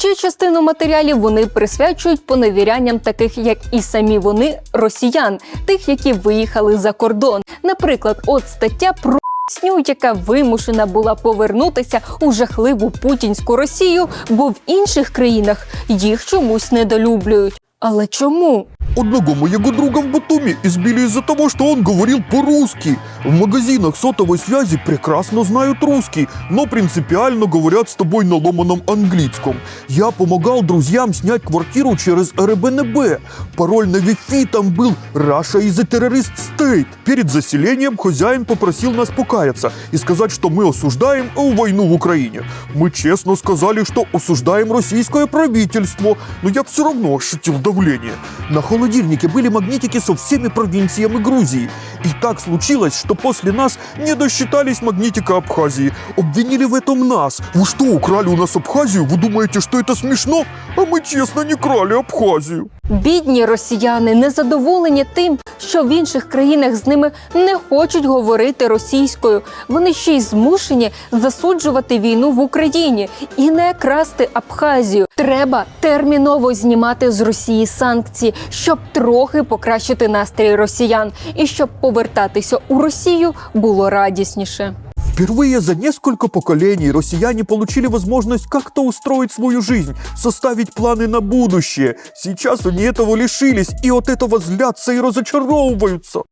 Ще частину матеріалів вони присвячують поневірянням таких, як і самі вони, росіян, тих, які виїхали за кордон. Наприклад, от стаття про. Сню, яка вимушена була повернутися у жахливу путінську Росію, бо в інших країнах їх чомусь недолюблюють. Але чому? Одного моего друга в Батуми избили из-за того, что он говорил по-русски. В магазинах сотовой связи прекрасно знают русский, но принципиально говорят с тобой на ломаном английском. Я помогал друзьям снять квартиру через РБНБ. Пароль на Wi-Fi там был «Russia is a terrorist state». Перед заселением хозяин попросил нас покаяться и сказать, что мы осуждаем войну в Украине. Мы честно сказали, что осуждаем российское правительство, но я все равно ощутил давление. На холодильнике были магнитики со всеми провинциями Грузии. И так случилось, что после нас не досчитались магнитика Абхазии. Обвинили в этом нас. Вы что, украли у нас Абхазию? Вы думаете, что это смешно? А мы честно не крали Абхазию. Бідні росіяни незадоволені тим, що в інших країнах з ними не хочуть говорити російською. Вони ще й змушені засуджувати війну в Україні і не красти Абхазію. Треба терміново знімати з Росії санкції, щоб трохи покращити настрій росіян і щоб повертатися у Росію було радісніше. Впервые за несколько поколений россияне получили возможность как-то устроить свою жизнь, составить планы на будущее. Сейчас они этого лишились и от этого злятся и разочаровываются.